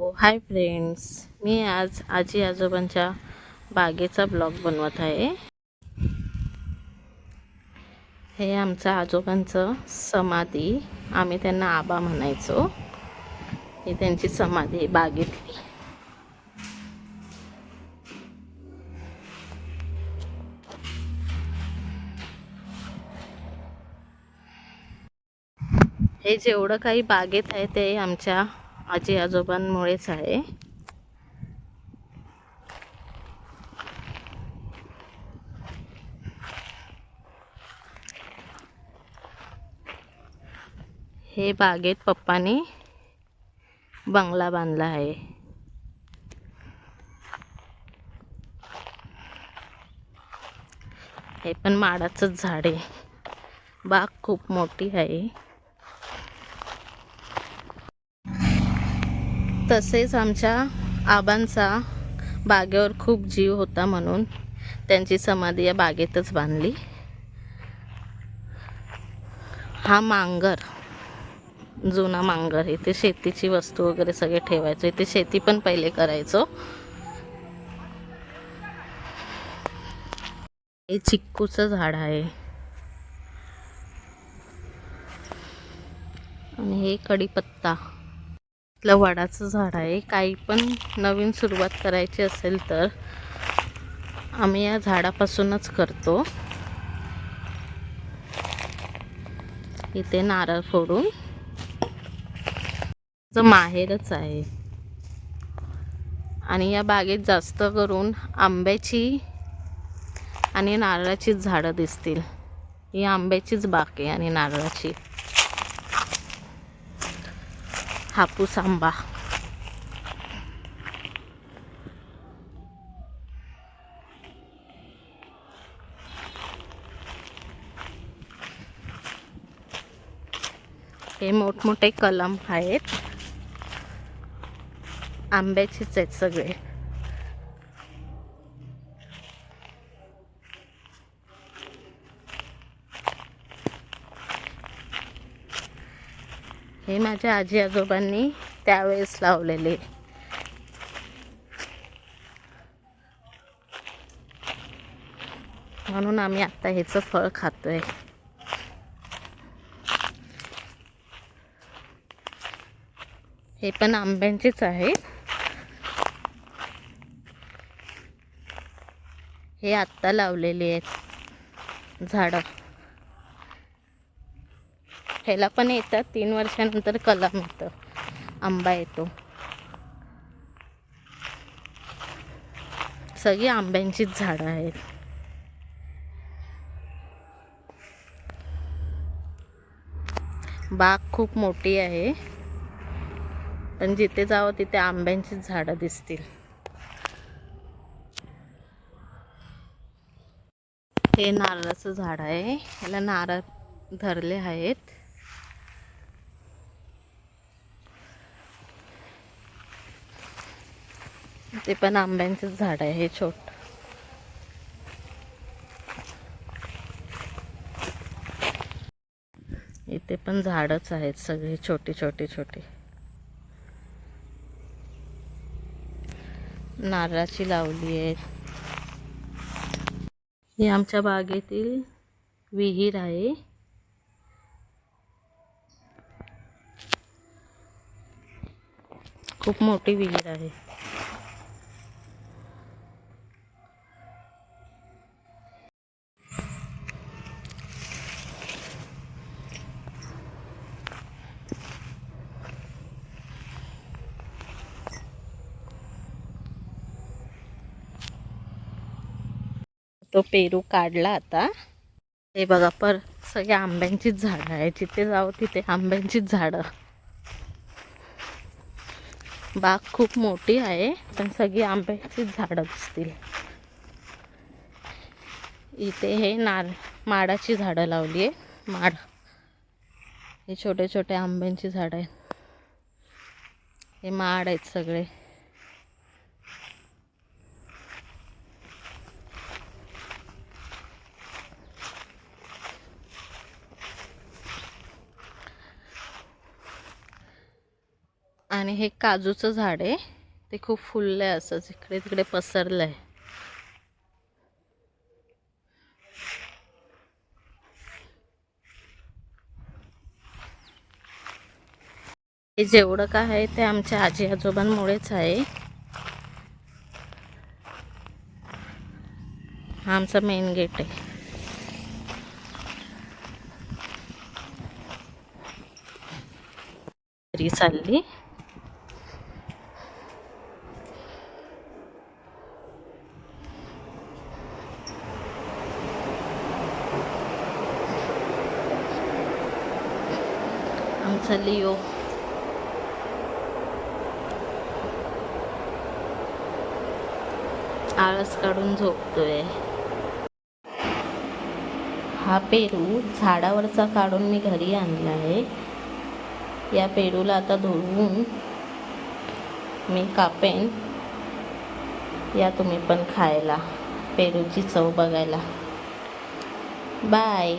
हो, hi friends मी आज आजी आजोबांच्या बागेचा ब्लॉग बनवत आहे. हे आमचं आजोबांचं समाधी. आम्ही त्यांना आबा म्हणायचो. ही त्यांची समाधी बागेतली. हे जेवढं काही बागेत आहे ते आमच्या आजी आजोबांमुळेच आहे. हे बागेत पप्पाने बंगला बांधला आहे. हे पण माडाचंच झाड आहे. बाग खूप मोठी आहे. तसेच आमच्या आबांचा बागेवर खूप जीव होता म्हणून त्यांची समाधी या बागेतच बांधली. हा मांगर जुना मांगर इथे शेतीची वस्तू वगैरे सगळे ठेवायचो. इथे शेती पण पहिले करायचो. हे चिक्कूचं झाड आहे. आणि हे कढीपत्ता. इथलं वडाचं झाड आहे. काही पण नवीन सुरुवात करायची असेल तर आम्ही या झाडापासूनच करतो. इथे नारळ फोडून. चं माहेरच आहे. आणि या बागेत जास्त करून आंब्याची आणि नारळाचीच झाडं दिसतील. ही आंब्याचीच बाग आहे आणि नारळाची. हापूस आंबा. हे मोठमोठे कलम आहेत. आंब्याचेच आहेत सगळे. हे माझ्या आजी आजोबांनी त्यावेळेस लावलेले. म्हणून आम्ही आत्ता ह्याचं फळ खातोय. हे पण आंब्यांचीच आहे. हे आत्ता लावलेले आहेत झाडं. ह्याला पण येतात. तीन वर्षानंतर कलम येतं. आंबा येतो. सगळी आंब्यांचीच झाडं आहेत. बाग खूप मोठी आहे. पण जिथे जावं तिथे आंब्यांचीच झाडं दिसतील. हे नारळाचं झाड आहे. ह्याला नारळ धरले आहेत. ते पण आंब्यांचंच झाड आहे हे छोट. इथे पण झाडच आहेत सगळे छोटी छोटी छोटी. नारळाची लावली आहेत. ही आमच्या बागेतील विहीर आहे. खूप मोठी विहीर आहे. तो पेरू काढला आता. हे बघा पर सगळ्या आंब्यांचीच झाडं आहे जिथे जावं तिथे आंब्यांचीच झाडं. बाग खूप मोठी आहे पण सगळी आंब्याचीच झाडं दिसतील. इथे हे नार माडाची झाडं लावली आहे माड. हे छोटे छोटे आंब्यांची झाडं आहेत. हे माड आहेत सगळे. आणि हे काजूचं झाड आहे. ते खूप फुललं आहे असंच इकडे तिकडे पसरलं आहे हे जेवढं काय आहे ते आमच्या आजी आजोबांमुळेच आहे. हा आमचा मेन गेट आहे. घरी चालली. आमचा आळस काढून झोपतोय. हा पेरू झाडावरचा काढून मी घरी आणला आहे या पेरूला आता धुवून मी कापेन. या तुम्ही पण खायला. पेरूची चव बघायला. बाय.